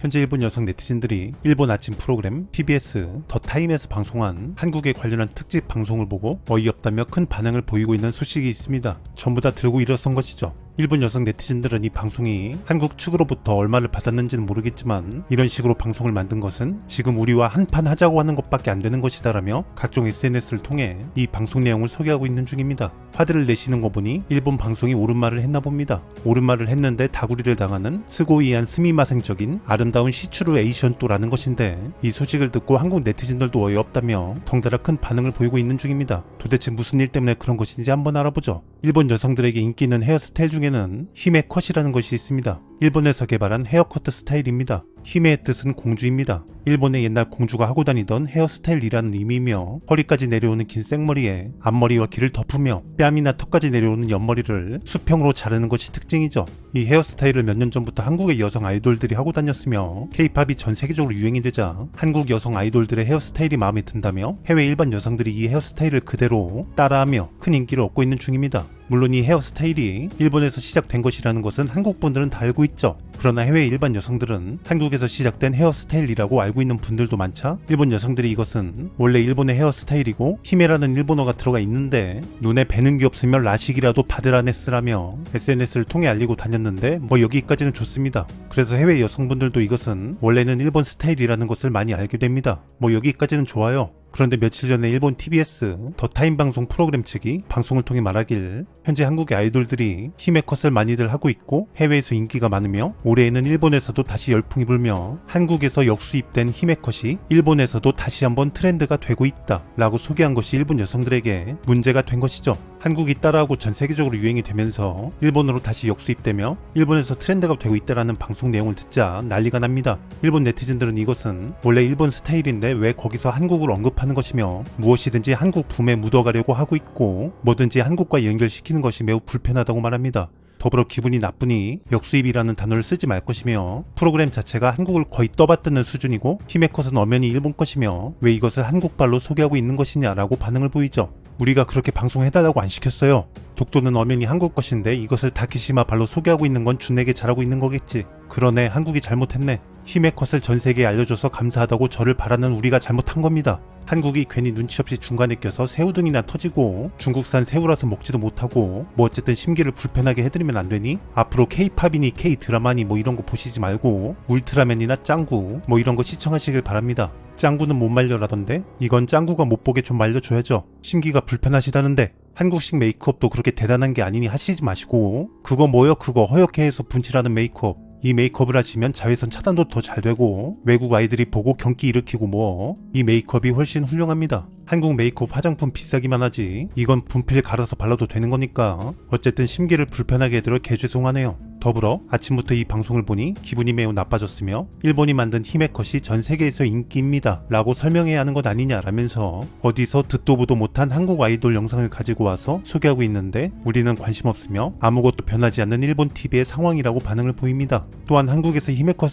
현재 일본 여성 네티즌들이 일본 아침 프로그램 TBS 더 타임에서 방송한 한국에 관련한 특집 방송을 보고 어이없다며 큰 반응을 보이고 있는 소식이 있습니다. 전부 다 들고 일어선 것이죠. 일본 여성 네티즌들은 이 방송이 한국 측으로부터 얼마를 받았는지는 모르겠지만 이런 식으로 방송을 만든 것은 지금 우리와 한판 하자고 하는 것밖에 안 되는 것이다라며 각종 SNS를 통해 이 방송 내용을 소개하고 있는 중입니다. 화들을 내시는 거 보니 일본 방송이 옳은 말을 했나 봅니다. 옳은 말을 했는데 다구리를 당하는 스고이한 스미마생적인 아름다운 시추루 에이션또라는 것인데 이 소식을 듣고 한국 네티즌들도 어이없다며 덩달아 큰 반응을 보이고 있는 중입니다. 도대체 무슨 일 때문에 그런 것인지 한번 알아보죠. 일본 여성들에게 인기 있는 헤어스타일 중에는 힘의 컷이라는 것이 있습니다. 일본에서 개발한 헤어커트 스타일입니다. 힘의 뜻은 공주입니다. 일본의 옛날 공주가 하고 다니던 헤어스타일이라는 의미이며 허리까지 내려오는 긴 생머리에 앞머리와 귀를 덮으며 뺨이나 턱까지 내려오는 옆머리를 수평으로 자르는 것이 특징이죠. 이 헤어스타일을 몇 년 전부터 한국의 여성 아이돌들이 하고 다녔으며 케이팝이 전 세계적으로 유행이 되자 한국 여성 아이돌들의 헤어스타일이 마음에 든다며 해외 일반 여성들이 이 헤어스타일을 그대로 따라하며 큰 인기를 얻고 있는 중입니다. 물론 이 헤어스타일이 일본에서 시작된 것이라는 것은 한국 분들은 다 알고 있죠. 그러나 해외 일반 여성들은 한국에서 시작된 헤어스타일이라고 알고 있는 분들도 많자 일본 여성들이 이것은 원래 일본의 헤어스타일이고 히메라는 일본어가 들어가 있는데 눈에 뵈는 게 없으면 라식이라도 받으라네스라며 SNS를 통해 알리고 다녔는데 뭐 여기까지는 좋습니다. 그래서 해외 여성분들도 이것은 원래는 일본 스타일이라는 것을 많이 알게 됩니다. 뭐 여기까지는 좋아요. 그런데 며칠 전에 일본 TBS 더 타임 방송 프로그램 측이 방송을 통해 말하길 현재 한국의 아이돌들이 힘의 컷을 많이들 하고 있고 해외에서 인기가 많으며 올해에는 일본에서도 다시 열풍이 불며 한국에서 역수입된 힘의 컷이 일본에서도 다시 한번 트렌드가 되고 있다 라고 소개한 것이 일본 여성들에게 문제가 된 것이죠. 한국이 따라하고 전 세계적으로 유행이 되면서 일본으로 다시 역수입되며 일본에서 트렌드가 되고 있다라는 방송 내용을 듣자 난리가 납니다. 일본 네티즌들은 이것은 원래 일본 스타일인데 왜 거기서 한국을 언급 하는 것이며 무엇이든지 한국 붐에 묻어가려고 하고 있고 뭐든지 한국과 연결시키는 것이 매우 불편하다고 말합니다. 더불어 기분이 나쁘니 역수입이라는 단어를 쓰지 말 것이며 프로그램 자체가 한국을 거의 떠받드는 수준이고 힘의 컷은 엄연히 일본 것이며 왜 이것을 한국발로 소개하고 있는 것이냐라고 반응을 보이죠. 우리가 그렇게 방송해달라고 안 시켰어요. 독도는 엄연히 한국 것인데 이것을 다키시마 발로 소개하고 있는 건 준에게 잘하고 있는 거겠지. 그러네 한국이 잘못했네. 힘의 컷을 전 세계에 알려줘서 감사하다고 저를 바라는 우리가 잘못한 겁니다. 한국이 괜히 눈치 없이 중간에 껴서 새우등이나 터지고 중국산 새우라서 먹지도 못하고 뭐 어쨌든 심기를 불편하게 해드리면 안 되니? 앞으로 K-팝이니 K-드라마니 뭐 이런 거 보시지 말고 울트라맨이나 짱구 뭐 이런 거 시청하시길 바랍니다. 짱구는 못 말려라던데 이건 짱구가 못 보게 좀 말려줘야죠. 심기가 불편하시다는데 한국식 메이크업도 그렇게 대단한 게 아니니 하시지 마시고 그거 뭐요 그거 허옇게 해서 분칠하는 메이크업 이 메이크업을 하시면 자외선 차단도 더 잘 되고 외국 아이들이 보고 경기 일으키고 뭐 이 메이크업이 훨씬 훌륭합니다. 한국 메이크업 화장품 비싸기만 하지 이건 분필 갈아서 발라도 되는 거니까 어쨌든 심기를 불편하게 해드려 개죄송하네요. 더불어 아침부터 이 방송을 보니 기분이 매우 나빠졌으며 일본이 만든 힘의 컷이 전 세계에서 인기입니다 라고 설명해야 하는 것 아니냐라면서 어디서 듣도 보도 못한 한국 아이돌 영상을 가지고 와서 소개하고 있는데 우리는 관심 없으며 아무것도 변하지 않는 일본 TV의 상황이라고 반응을 보입니다. 또한 한국에서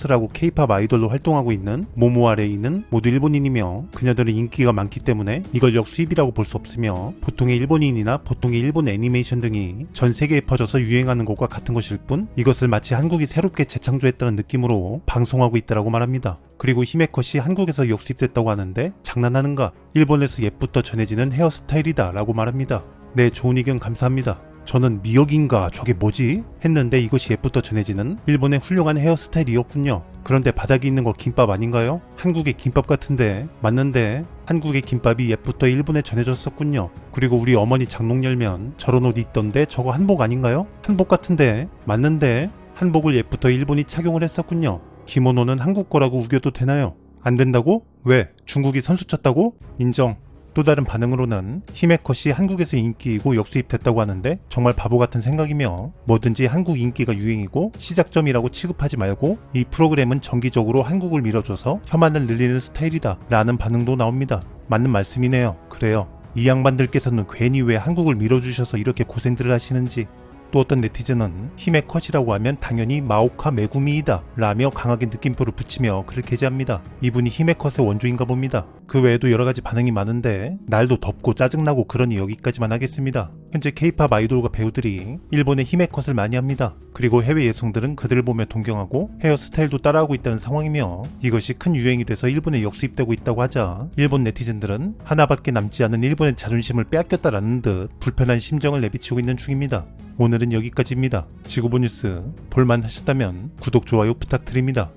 하고 케이팝 아이돌로 활동하고 있는 모모아레이는 모두 일본인이며 그녀들은 인기가 많기 때문에 이걸 역수입이라고 볼 수 없으며 보통의 일본인이나 보통의 일본 애니메이션 등이 전 세계에 퍼져서 유행하는 것과 같은 것일 뿐 이것을 마치 한국이 새롭게 재창조했다는 느낌으로 방송하고 있다라고 말합니다. 그리고 힘의 컷이 한국에서 역수입됐다고 하는데 장난하는가? 일본에서 옛부터 전해지는 헤어스타일이다 라고 말합니다. 네, 좋은 의견 감사합니다. 저는 미역인가 저게 뭐지? 했는데 이것이 옛부터 전해지는 일본의 훌륭한 헤어스타일이었군요. 그런데 바닥에 있는 거 김밥 아닌가요? 한국의 김밥 같은데 맞는데 한국의 김밥이 옛부터 일본에 전해졌었군요. 그리고 우리 어머니 장롱 열면 저런 옷 있던데 저거 한복 아닌가요? 한복 같은데 맞는데 한복을 옛부터 일본이 착용을 했었군요. 기모노는 한국 거라고 우겨도 되나요? 안 된다고? 왜? 중국이 선수 쳤다고? 인정. 또 다른 반응으로는 힘의 컷이 한국에서 인기이고 역수입됐다고 하는데 정말 바보 같은 생각이며 뭐든지 한국 인기가 유행이고 시작점이라고 취급하지 말고 이 프로그램은 정기적으로 한국을 밀어줘서 혐한을 늘리는 스타일이다 라는 반응도 나옵니다. 맞는 말씀이네요. 그래요. 이 양반들께서는 괜히 왜 한국을 밀어주셔서 이렇게 고생들을 하시는지 또 어떤 네티즌은 힘의 컷이라고 하면 당연히 마오카 메구미이다 라며 강하게 느낌표를 붙이며 글을 게재합니다. 이분이 힘의 컷의 원조인가 봅니다. 그 외에도 여러 가지 반응이 많은데 날도 덥고 짜증나고 그러니 여기까지만 하겠습니다. 현재 케이팝 아이돌과 배우들이 일본의 힘의 컷을 많이 합니다. 그리고 해외 여성들은 그들을 보며 동경하고 헤어스타일도 따라하고 있다는 상황이며 이것이 큰 유행이 돼서 일본에 역수입되고 있다고 하자 일본 네티즌들은 하나밖에 남지 않은 일본의 자존심을 빼앗겼다라는 듯 불편한 심정을 내비치고 있는 중입니다. 오늘은 여기까지입니다. 지구본 뉴스 볼만 하셨다면 구독, 좋아요 부탁드립니다.